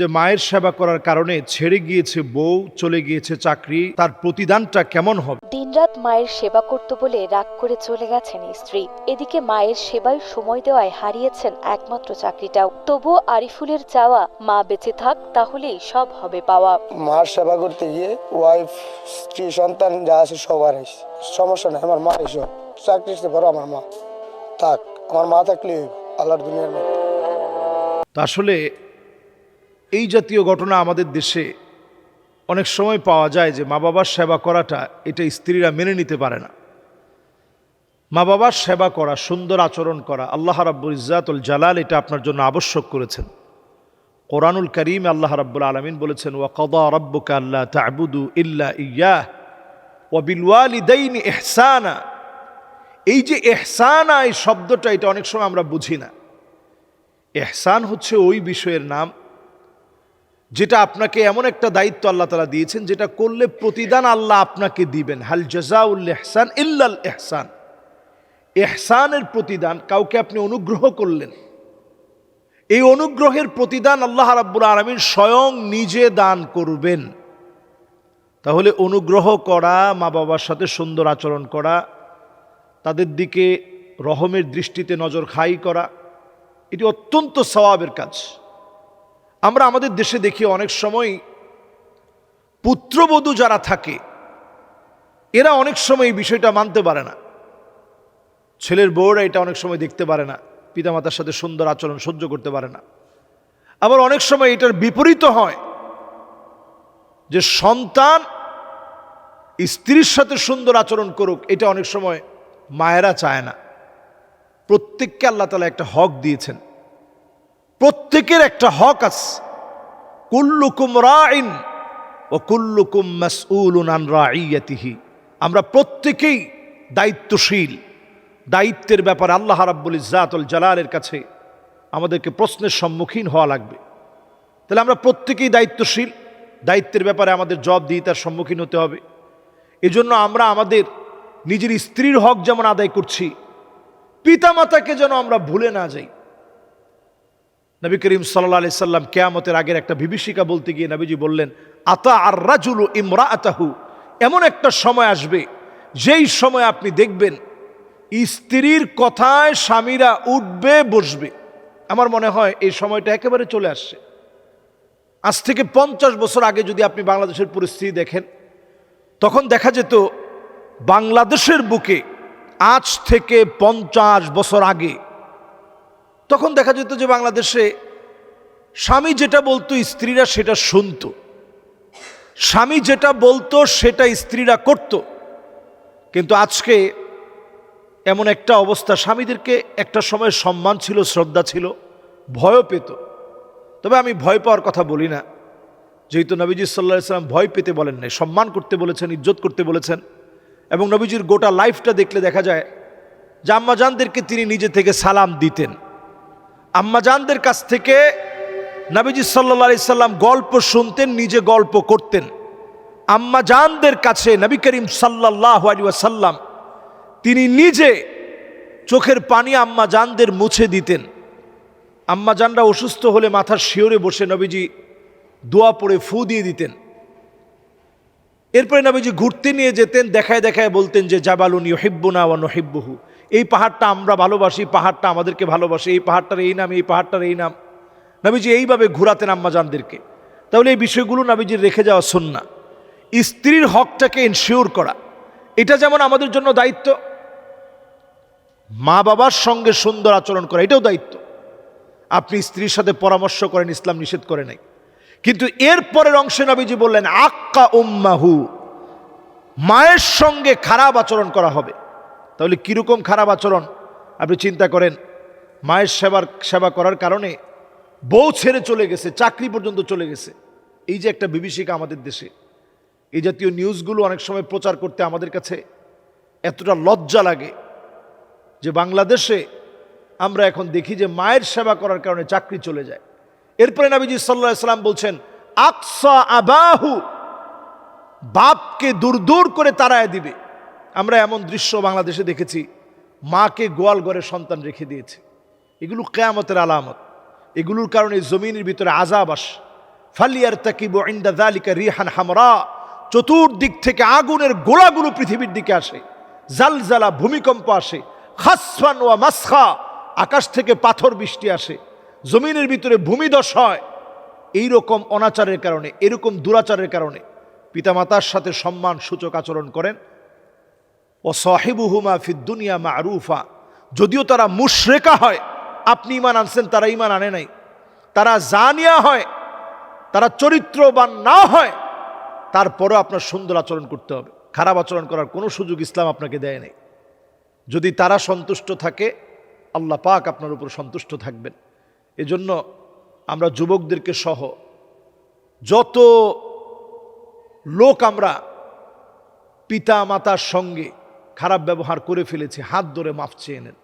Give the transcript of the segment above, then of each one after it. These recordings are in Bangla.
যে মায়ের সেবা করার কারণে ছেড়ে গিয়েছে বউ চলে গিয়েছে চাকরি তার প্রতিদানটা কেমন হবে? দিনরাত মায়ের সেবা করত বলে রাগ করে চলে গেছেন স্ত্রী। এদিকে মায়ের সেবায় সময় দেওয়ায় হারিয়েছেন একমাত্র চাকরিটাও। তবুও আরিফুলের চাওয়া মা বেঁচে থাক তাহলেই সব হবে পাওয়া। মার সেবা করতে গিয়ে ওয়াইফ স্ত্রী সন্তান যা আছে সবার এসে সমস্যা নেই আমার মা এসব চাকরি পারো আমার মা। থাক আমার মা থাকলে আল্লাহর দুনিয়ার মধ্যে। তো আসলে এই জাতীয় ঘটনা আমাদের দেশে অনেক সময় পাওয়া যায় যে মা বাবার সেবা করাটা, এটা স্ত্রীরা মেনে নিতে পারে না। মা বাবার সেবা করা, সুন্দর আচরণ করা, আল্লাহ রাব্বুল ইজাতুল জালাল এটা আপনার জন্য আবশ্যক করেছেন। কোরআনুল করিম আল্লাহ রাব্বুল আলমিন বলেছেন, ওয়া কদা রব্বুকা আল্লাহ তা'বুদু ইল্লা ইয়্যাহ ওয়া বিল ওয়ালিদাইনি ইহসানা। এই যে এহসানা এই শব্দটা এটা অনেক সময় আমরা বুঝি না। এহসান হচ্ছে ওই বিষয়ের নাম যেটা আপনাকে এমন একটা দায়িত্ব আল্লাহ তালা দিয়েছেন, যেটা করলে প্রতিদান আল্লাহ আপনাকে দিবেন। হাল জাজাউল এহসান ইল্লাল এহসান এহসানের প্রতিদান কাউকে আপনি অনুগ্রহ করলেন। এই অনুগ্রহের প্রতিদান আল্লাহ রাব্বুল আলমিন স্বয়ং নিজে দান করবেন। তাহলে অনুগ্রহ করা মা বাবার সাথে সুন্দর আচরণ করা, তাদের দিকে রহমের দৃষ্টিতে নজর খাই করা, এটি অত্যন্ত সওয়াবের কাজ। আমরা আমাদের দেশে দেখি অনেক সময় পুত্রবধূ যারা থাকে, এরা অনেক সময় এই বিষয়টা মানতে পারে না। ছেলের বউরা এটা অনেক সময় দেখতে পারে না, পিতামাতার সাথে সুন্দর আচরণ সহ্য করতে পারে না। আবার অনেক সময় এটার বিপরীত হয় যে সন্তান স্ত্রীর সাথে সুন্দর আচরণ করুক, এটা অনেক সময় মায়েরা চায় না। প্রত্যেককে আল্লাহ তালা একটা হক দিয়েছেন। প্রত্যেকের একটা হক আছে। কুল্লুকুম রাইন ও কুল্লুকুম মাসউলুন আন রাইয়াতিহি। আমরা প্রত্যেকেই দায়িত্বশীল। দায়িত্বের ব্যাপারে আল্লাহ রাব্বুল ইজ্জাতুল জালালের কাছে আমাদেরকে প্রশ্নের সম্মুখীন হওয়া লাগবে। তাহলে আমরা প্রত্যেকেই দায়িত্বশীল। দায়িত্বের ব্যাপারে আমাদের জব দিয়ে তার সম্মুখীন হতে হবে। এজন্য আমরা আমাদের নিজের স্ত্রীর হক যেমন আদায় করছি, পিতামাতাকে যেন আমরা ভুলে না যাই। নবী করিম সাল্লা আলি সাল্লাম কেয়ামতের আগের একটা বিভীষিকা বলতে গিয়ে নবীজি বললেন, আতা আর রাজুলু ইমরা আতাহু এমন একটা সময় আসবে, যেই সময় আপনি দেখবেন স্ত্রীর কথায় স্বামীরা উঠবে, বসবে। আমার মনে হয় এই সময়টা একেবারে চলে আসছে। আজ থেকে পঞ্চাশ বছর আগে যদি আপনি বাংলাদেশের পরিস্থিতি দেখেন, তখন দেখা যেত বাংলাদেশের বুকে আজ থেকে পঞ্চাশ বছর আগে তখন দেখা যেত যে বাংলাদেশে স্বামী যেটা বলতো, স্ত্রীরা সেটা শুনত। স্বামী যেটা বলতো, সেটা স্ত্রীরা করত। কিন্তু আজকে এমন একটা অবস্থা, স্বামীদেরকে একটা সময় সম্মান ছিল, শ্রদ্ধা ছিল, ভয়ও পেত। তবে আমি ভয় পাওয়ার কথা বলি না। যেহেতু নবীজি সাল্লাহ ইসলাম ভয় পেতে বলেন নাই, সম্মান করতে বলেছেন, ইজ্জত করতে বলেছেন এবং নবীজির গোটা লাইফটা দেখলে দেখা যায় যে আম্মাজানদেরকে তিনি নিজে থেকে সালাম দিতেন। আম্মাজানদের কাছ থেকে নবীজি সাল্লা সাল্লাম গল্প শুনতেন, নিজে গল্প করতেন। আম্মাজানদের কাছে নবী করিম সাল্লাহ সাল্লাম তিনি নিজে চোখের পানি আম্মাজানদের মুছে দিতেন। আম্মাজানরা অসুস্থ হলে মাথার শিওরে বসে নবীজি দোয়া পড়ে ফু দিয়ে দিতেন। এরপরে নবীজি ঘুরতে নিয়ে যেতেন, দেখায় দেখায় বলতেন যে, জাবালুন ইহিব্বুনা ওয়া নহিব্বহু। এই পাহাড়টা আমরা ভালোবাসি পাহাড়টা আমাদেরকে ভালোবাসে, এই পাহাড়টার এই নাম, এই পাহাড়টার এই নাম। নবীজি এইভাবে ঘুরাতেন আম্মাজানদেরকে। তাহলে এই বিষয়গুলো নবীজির রেখে যাওয়া সন্না স্ত্রীর হকটাকে ইনশিওর করা। এটা যেমন আমাদের জন্য দায়িত্ব, মা বাবার সঙ্গে সুন্দর আচরণ করা, এটাও দায়িত্ব। আপনি স্ত্রীর সাথে পরামর্শ করেন, ইসলাম নিষেধ করে নাই। কিন্তু এর পরের অংশে নবীজি বললেন, আক্কা উম্মাহু, মায়ের সঙ্গে খারাপ আচরণ করা হবে। তাহলে কীরকম খারাপ আচরণ? আপনি চিন্তা করেন, মায়ের সেবার, সেবা করার কারণে বউ ছেড়ে চলে গেছে, চাকরি পর্যন্ত চলে গেছে। এই যে একটা বিভীষিকা আমাদের দেশে, এই জাতীয় নিউজগুলো অনেক সময় প্রচার করতে আমাদের কাছে এতটা লজ্জা লাগে যে বাংলাদেশে আমরা এখন দেখি যে মায়ের সেবা করার কারণে চাকরি চলে যায়। এরপরে নবীজি সাল্লাহ সাল্লাম বলছেন, আকসা আবাহু, বাপকে দূর দূর করে তাড়ায় দিবে। আমরা এমন দৃশ্য বাংলাদেশে দেখেছি, মাকে গোয়াল ঘরে সন্তান রেখে দিয়েছে। এগুলো কেয়ামতের আলামত। এগুলোর কারণে জমিনের ভিতরে আজাব আস। ফালিয়ার তাকিব ইন্দা জালিকা রিহান হামরা। চতুর্দিক থেকে আগুনের গোলাগুলো পৃথিবীর দিকে আসে। জালজালা ভূমিকম্প আসে। খাসফান ওয়া মাসখা। আকাশ থেকে পাথর বৃষ্টি আসে। জমিনের ভিতরে ভূমিদশ হয়। এই রকম অনাচারের কারণে, এরকম দুরাচারের কারণে পিতামাতার সাথে সম্মান সূচক আচরণ করেন। ও সাহেবুহুমা ফিদ দুনিয়া মারুফা। যদিও তারা মুশরেকা হয়, আপনি ইমান আনছেন, তারা ইমান আনে নাই। তারা জানিয়া হয়, তারা চরিত্রবান না হয়, তারপরও আপনার সুন্দর আচরণ করতে হবে। খারাপ আচরণ করার কোনো সুযোগ ইসলাম আপনাকে দেয় নাই। যদি তারা সন্তুষ্ট থাকে, আল্লাহ পাক আপনার উপর সন্তুষ্ট থাকবেন। এজন্য আমরা যুবকদেরকে সহ যত লোক আমরা পিতা মাতার সঙ্গে খারাপ ব্যবহার করে ফেলেছি, হাত ধরে মাফ চেয়ে নেন।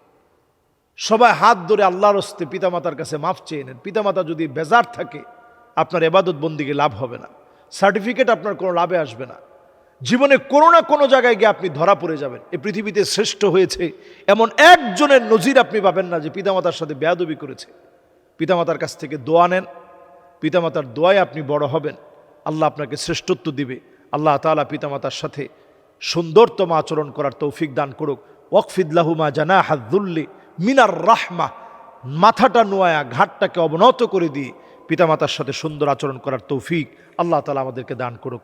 সবাই হাত ধরে আল্লাহর হস্তে পিতামাতার কাছে মাফ চেয়ে নেন। পিতামাতা যদি বেজার থাকে, আপনার এবাদত বন্দিকে লাভ হবে না। সার্টিফিকেট আপনার কোনো লাভে আসবে না। জীবনে কোনো না কোনো জায়গায় গিয়ে আপনি ধরা পড়ে যাবেন। এই পৃথিবীতে শ্রেষ্ঠ হয়েছে এমন একজনের নজির আপনি পাবেন না যে পিতামাতার সাথে বেয়াদবি করেছে। পিতামাতার কাছ থেকে দোয়া নেন। পিতামাতার দোয়ায় আপনি বড় হবেন। আল্লাহ আপনাকে শ্রেষ্ঠত্ব দিবে। আল্লাহ তালা পিতামাতার সাথে সুন্দরতম আচরণ করার তৌফিক দান করুক। ওকফিদ্লাহুমা জানা হাজুল্লি মিনার রাহমা, মাথাটা নোয়া ঘাটটাকে অবনত করে দিয়ে পিতামাতার সাথে সুন্দর আচরণ করার তৌফিক আল্লাহ তালা আমাদেরকে দান করুক।